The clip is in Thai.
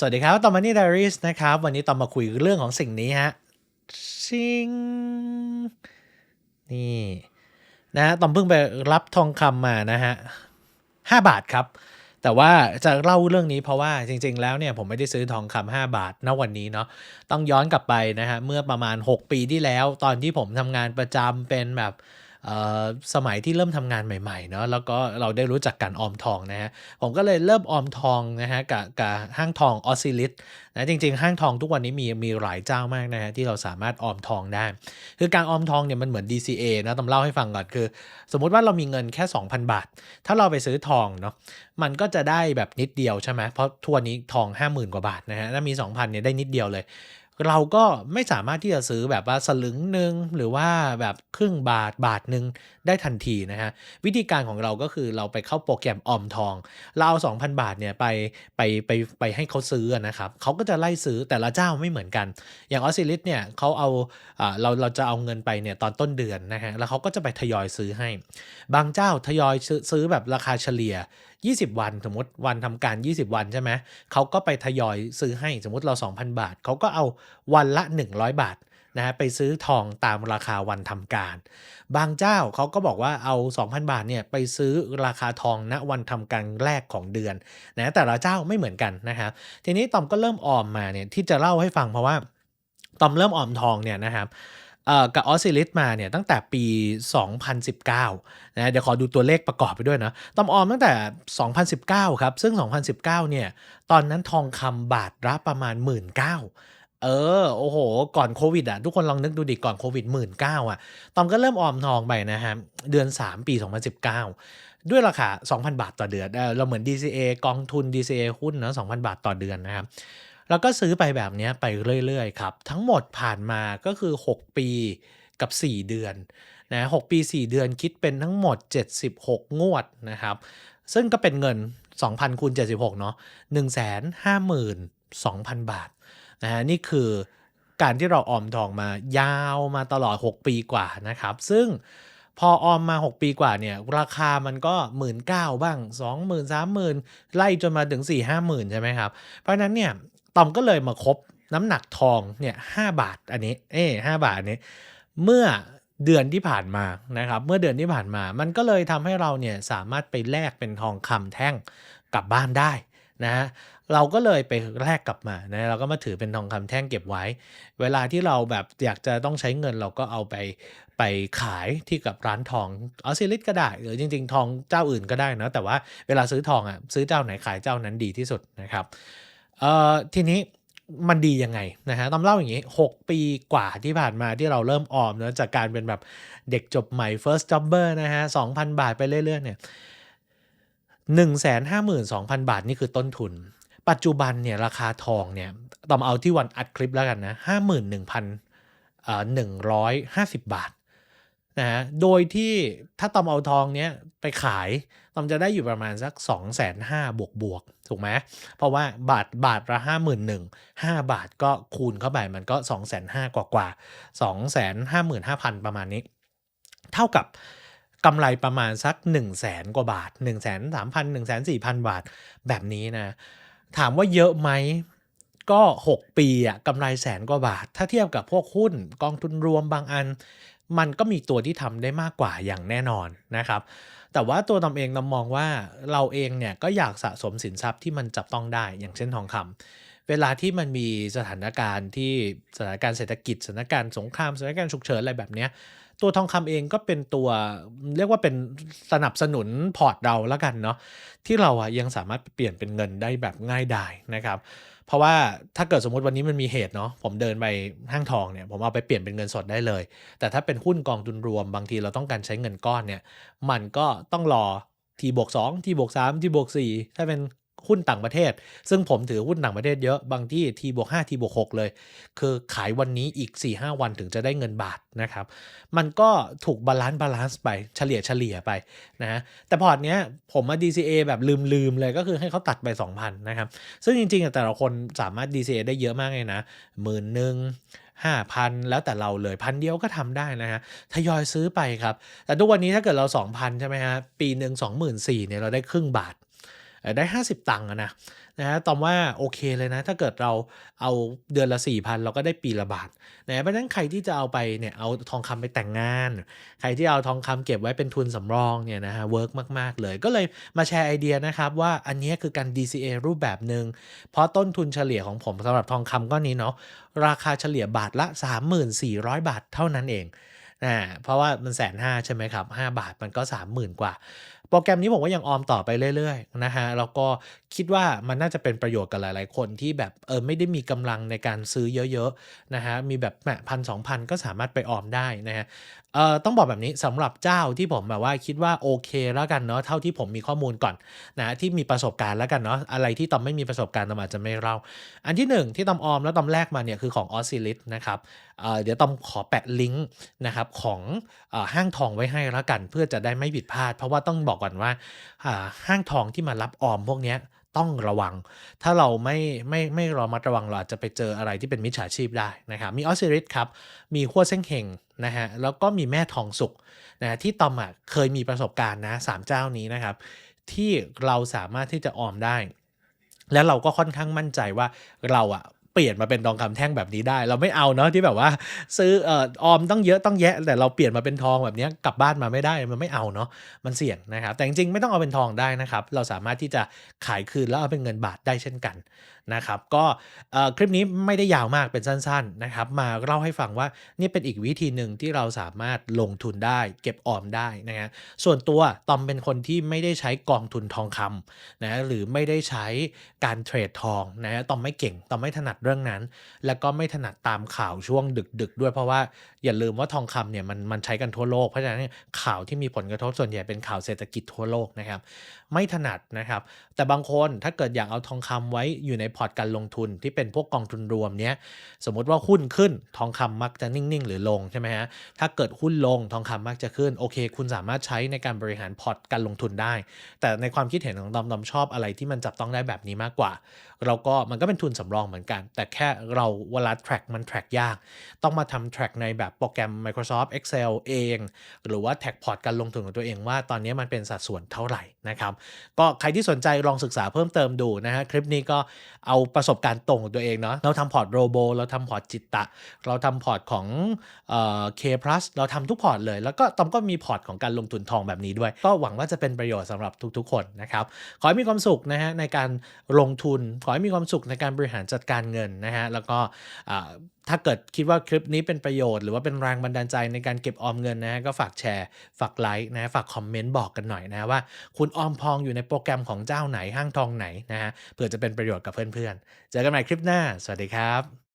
สวัสดีครับ ตอมมานี่ Diaries นะครับ วันนี้ตอมมาคุยเรื่องของสิ่งนี้ฮะ ชิง นี่ นะฮะตอมเพิ่งไปรับทองคำมานะฮะห้าบาทครับ แต่ว่าจะเล่าเรื่องนี้เพราะว่าจริง ๆ แล้วเนี่ยผมไม่ได้ซื้อทองคำ5บาทณวันนี้เนาะ ต้องย้อนกลับไปนะฮะ เมื่อประมาณ 6 ปีที่แล้ว ตอนที่ผมทำงานประจำเป็นแบบ สมัยที่เริ่มทำงานใหม่ๆเนาะแล้วก็เราได้รู้จักการออมทองนะฮะผมก็เลยเริ่มออมทองนะฮะกับกับห้างทองออซิลิสนะจริง ๆ ห้างทองทุกวันนี้มีมีหลายเจ้ามากนะฮะที่เราสามารถออมทองได้ คือการออมทองเนี่ยมันเหมือน DCA นะต้องเล่าให้ฟังก่อนคือ สมมุติว่าเรามีเงินแค่ 2,000 บาท ถ้าเราไปซื้อทองเนาะมันก็จะได้แบบนิดเดียวใช่ไหมเพราะทัวนี้ทอง 50,000 กว่าบาทนะฮะถ้ามี 2,000เนี่ยได้นิดเดียวเลย เราก็ไม่สามารถที่จะซื้อแบบว่าสลึงหนึ่งหรือว่าแบบครึ่งบาทบาทหนึ่งได้ทันทีนะฮะวิธีการของเราก็คือเราไปเข้าโปรแกรมออมทอง เราเอา2,000 บาทเนี่ยไปไปไปไปให้เขาซื้อนะครับเขาก็จะไล่ซื้อแต่ละเจ้าไม่เหมือนกัน อย่างออสซิลิสเนี่ยเขาเอาอ่าเราเราจะเอาเงินไปเนี่ยตอนต้นเดือนนะฮะแล้วเขาก็จะไปทยอยซื้อให้ บางเจ้าทยอยซื้อแบบราคาเฉลี่ย20 วัน สมมติวันทำการ 20 วันใช่ไหมเขาก็ไปทยอยซื้อให้สมมติเรา 2,000 บาท เขาก็เอาวันละ 100 บาทนะฮะไปซื้อทองตามราคาวันทำการ บางเจ้าเขาก็บอกว่าเอา 2,000 บาทเนี่ยไปซื้อราคาทองณวันทำการแรกของเดือนนะแต่ละเจ้าไม่เหมือนกันนะครับทีนี้ตอมก็เริ่มออมมาเนี่ยที่จะเล่าให้ฟังเพราะว่าตอมเริ่มออมทองเนี่ยนะครับ กับออสซิลิสมาเนี่ยตั้งแต่ปี 2019นะเดี๋ยวขอดูตัวเลขประกอบไปด้วยนะตอมออมตั้งแต่ 2019 ครับ ซึ่ง 2019 เนี่ยตอนนั้นทองคำบาทละประมาณ 1 9 0 0 0เออ โอ้โห ก่อนโควิดอะ ทุกคนลองนึกดูดิ ก่อนโควิด1 9 0 0 0อะ ตอมก็เริ่มออมทองไปนะครับเดือน 3 ปี 2019 ด้วยราคา 2,000 บาทต่อเดือน เราเหมือน DCA กองทุน DCA หุ้นเนาะ2,000 บาทต่อเดือนนะครับ แล้วก็ซื้อไปแบบนี้ไปเรื่อยๆครับ ทั้งหมดผ่านมาก็คือ 6 ปีกับ 4 เดือนนะ6ปี 4 เดือนคิดเป็นทั้งหมด 76 งวดนะครับ ซึ่งก็เป็นเงิน 2,000คูณ76 เนาะ152,000 บาทนะฮะนี่คือการที่เราออมทองมายาวมาตลอด 6 ปีกว่านะครับ ซึ่งพอออมมา 6 ปีกว่าเนี่ย ราคามันก็1 9ื่นบ้าง 20,000 30,000 ไล่จนมาถึง 4 5 0,000 ใช่ไหมครับ เพราะนั้นเนี่ย ตอมก็เลยมาคบน้ำหนักทองเนี่ย5บาทอันนี้ เอ้ห้าบาทอันนี้ เมื่อเดือนที่ผ่านมานะครับ เมื่อเดือนที่ผ่านมา มันก็เลยทำให้เราเนี่ยสามารถไปแลกเป็นทองคำแท่งกลับบ้านได้นะฮะเราก็เลยไปแลกกลับมานะเราก็มาถือเป็นทองคำแท่งเก็บไว้ เวลาที่เราแบบอยากจะต้องใช้เงินเราก็เอาไปไปขายที่กับร้านทองออสซิลิสก็ได้หรือจริง ๆ ทองเจ้าอื่นก็ได้นะแต่ว่าเวลาซื้อทองอะซื้อเจ้าไหนขายเจ้านั้นดีที่สุดนะครับ เอ่อทีนี้มันดียังไงนะฮะต้องเล่าอย่างนี้ 6 ปีกว่าที่ผ่านมาที่เราเริ่มออมเนะจากการเป็นแบบเด็กจบใหม่ first jobber นะฮะ 2,000 บาทไปเรื่อย ๆ เนี่ย 152,000 บาท นี่คือต้นทุน ปัจจุบันเนี่ยราคาทองเนี่ยต้องเอาที่วันอัดคลิปแล้วกันนะ 51,150 บาท นะฮะโดยที่ถ้าตอมเอาทองเนี้ยไปขายตอมจะได้อยู่ประมาณสัก 2 5 0 0 0บวกบวกถูกไหมเพราะว่าบาทบาทละห้าหมื่นหนึ่งห้าบาทก็คูณเข้าไปมันก็ 2 5 0 0 0กว่ากว่าสองแสนห้าหมื่นห้าพันประมาณนี้ เท่ากับกำไรประมาณสัก 1 0 0 0 0แสนกว่าบาท 1 3 0 0 0 1 4 0 0 0 บาทแบบนี้นะ ถามว่าเยอะไหมก็ 6 ปีอะกำไรแสนกว่าบาท ถ้าเทียบกับพวกหุ้นกองทุนรวมบางอัน มันก็มีตัวที่ทำได้มากกว่าอย่างแน่นอนนะครับ แต่ว่าตัวตอมเองตอมมองว่าเราเองเนี่ยก็อยากสะสมสินทรัพย์ที่มันจับต้องได้อย่างเช่นทองคำเวลาที่มันมีสถานการณ์ที่สถานการณ์เศรษฐกิจสถานการณ์สงครามสถานการณ์ฉุกเฉินอะไรแบบเนี้ยตัวทองคำเองก็เป็นตัวเรียกว่าเป็นสนับสนุนพอร์ตเราแล้วกันเนาะที่เราอะยังสามารถเปลี่ยนเป็นเงินได้แบบง่ายดายนะครับ เพราะว่าถ้าเกิดสมมติวันนี้มันมีเหตุเนาะผมเดินไปห้างทองเนี่ยผมเอาไปเปลี่ยนเป็นเงินสดได้เลย แต่ถ้าเป็นหุ้นกองทุนรวมบางทีเราต้องการใช้เงินก้อนเนี่ยมันก็ต้องรอทีบวกสองทีบวกสามทีบวกสี่ถ้าเป็น หุ้นต่างประเทศ ซึ่งผมถือหุ้นต่างประเทศเยอะบางที่ทีบวก5ทีบวก6เลย คือขายวันนี้อีก 4-5 วันถึงจะได้เงินบาทนะครับ มันก็ถูกบาลานซ์บาลานซ์ไปเฉลี่ยเฉลี่ยไปนะฮะแต่พอร์ตเนี้ยผมมา DCA แบบลืมๆเลยก็คือให้เขาตัดไป 2,000นะครับ ซึ่งจริงๆแต่ละคนสามารถ DCA ได้เยอะมากเลยนะหมื่นหนึ่งห้าพันแล้วแต่เราเลยพันเดียวก็ทำได้นะฮะทยอยซื้อไปครับ แต่ทุกวันนี้ถ้าเกิดเรา 2,000 ใช่ไหมฮะปีหนึ่ง24,000เนี่ยเราได้ครึ่งบาท ได้ 50 ตังค์อะนะนะตอมว่าโอเคเลยนะ ถ้าเกิดเราเอาเดือนละ4,000เราก็ได้ปีละบาทนะเพราะนั้นใครที่จะเอาไปเนี่ยเอาทองคำไปแต่งงาน ใครที่เอาทองคำเก็บไว้เป็นทุนสำรองเนี่ยนะฮะเวิร์กมาก ๆ เลยก็เลยมาแชร์ไอเดียนะครับว่าอันนี้คือการ DCA รูปแบบหนึ่งเพราะต้นทุนเฉลี่ยของผมสำหรับทองคำก้อนนี้เนาะราคาเฉลี่ยบาทละ 3,400 บาทเท่านั้นเองนะเพราะว่ามันแสนห้าใช่ไหมครับ 5 บาทมันก็ 30,000 กว่า โปรแกรมนี้ผมก็ยังออมต่อไปเรื่อยๆนะฮะแล้วก็คิดว่ามันน่าจะเป็นประโยชน์กับหลาย ๆ คนที่แบบเออไม่ได้มีกำลังในการซื้อเยอะๆนะฮะมีแบบแหมพันสองพันก็สามารถไปออมได้นะฮะเอ่อต้องบอกแบบนี้สำหรับเจ้าที่ผมแบบว่าคิดว่าโอเคแล้วกันเนาะเท่าที่ผมมีข้อมูลก่อนนะที่มีประสบการณ์แล้วกันเนาะอะไรที่ตอมไม่มีประสบการณ์ตอมอาจจะไม่เล่า อันที่หนึ่งที่ตอมออมแล้วตอมแลกมาเนี่ยคือของออสซิลิสนะครับเดี๋ยวตอมขอแปะลิงก์นะครับของอห้างทองไว้ให้แล้วกัน เพื่อจะได้ไม่ผิดพลาด เพราะว่าต้องบอกก่อนว่าห้างทองที่มารับออมพวกนี้ต้องระวัง ถ้าเราไม่ไม่ไม่ระมัดระวังเราอาจจะไปเจออะไรที่เป็นมิจฉาชีพได้นะครับ มีออสซิลิสครับ มีขั้วเส้งเฮงนะฮะ แล้วก็มีแม่ทองสุกนะที่ตอมอะเคยมีประสบการณ์นะสามเจ้านี้นะครับ ที่เราสามารถที่จะออมได้ แล้วเราก็ค่อนข้างมั่นใจว่าเราอะ ปลี่ยนมาเป็นทองคำแท่งแบบนี้ได้ เราไม่เอาเนาะที่แบบว่า ซื้อเอ่อออมต้องเยอะต้องแยะ แต่เราเปลี่ยนมาเป็นทองแบบนี้กลับบ้านมาไม่ได้มันไม่เอาเนาะมันเสี่ยงนะครับ แต่จริงๆไม่ต้องเอาเป็นทองได้นะครับ เราสามารถที่จะขายคืนแล้วเอาเป็นเงินบาทได้เช่นกัน นะครับ ก็คลิปนี้ไม่ได้ยาวมากเป็นสั้นๆนะครับ มาเล่าให้ฟังว่านี่เป็นอีกวิธีหนึ่งที่เราสามารถลงทุนได้เก็บออมได้นะฮะส่วนตัวตอมเป็นคนที่ไม่ได้ใช้กองทุนทองคำนะหรือไม่ได้ใช้การเทรดทองนะตอมไม่เก่งตอมไม่ถนัดเรื่องนั้น แล้วก็ไม่ถนัดตามข่าวช่วงดึก ๆ ด้วยเพราะว่าอย่าลืมว่าทองคำเนี่ยมันมันใช้กันทั่วโลกเพราะฉะนั้นข่าวที่มีผลกระทบส่วนใหญ่เป็นข่าวเศรษฐกิจทั่วโลกนะครับ ไม่ถนัดนะครับ แต่บางคนถ้าเกิดอยากเอาทองคำไว้อยู่ในพพอร์ตการลงทุนที่เป็นพวกกองทุนรวมเนี้ยสมมติว่าหุ้นขึ้นทองคำมักจะนิ่ง ๆ หรือลงใช่ไหมฮะถ้าเกิดหุ้นลงทองคำมักจะขึ้นโอเค คุณสามารถใช้ในการบริหารพอร์ตการลงทุนได้ แต่ในความคิดเห็นของดอมดอมชอบอะไรที่มันจับต้องได้แบบนี้มากกว่า เราก็มันก็เป็นทุนสำรองเหมือนกัน แต่แค่เราเวลา track มัน track ยาก ต้องมาทำ track ในแบบโปรแกรม Microsoft Excel เอง หรือว่า t r a c พอร์ตการลงทุนของตัวเองว่าตอนนี้มันเป็นสัดส่วนเท่าไหร่นะครับ ก็ใครที่สนใจลองศึกษาเพิ่มเติมดูนะฮะ คลิปนี้ก็เอาประสบการณ์ตรงของตัวเองเนาะเราทำพอร์ตโรโบเราทำพอร์ตจิตตะ เราทำพอร์ตของเอ่อ K plus เราทำทุกพอร์ตเลย แล้วก็ตอมก็มีพอร์ตของการลงทุนทองแบบนี้ด้วย ก็หวังว่าจะเป็นประโยชน์สำหรับทุกๆ คนนะครับ ขอให้มีความสุขนะฮะในการลงทุน ขอให้มีความสุขในการบริหารจัดการเงินนะฮะแล้วก็อ่าถ้าเกิดคิดว่าคลิปนี้เป็นประโยชน์หรือว่าเป็นแรงบันดาลใจในการเก็บออมเงินนะฮะก็ฝากแชร์ ฝากไลค์นะฮะฝากคอมเมนต์บอกกันหน่อยนะว่า คุณออมพองอยู่ในโปรแกรมของเจ้าไหนห้างทองไหนนะฮะเผื่อจะเป็นประโยชน์กับเพื่อนพื่อนๆ เจอกันใหม่คลิปหน้า สวัสดีครับ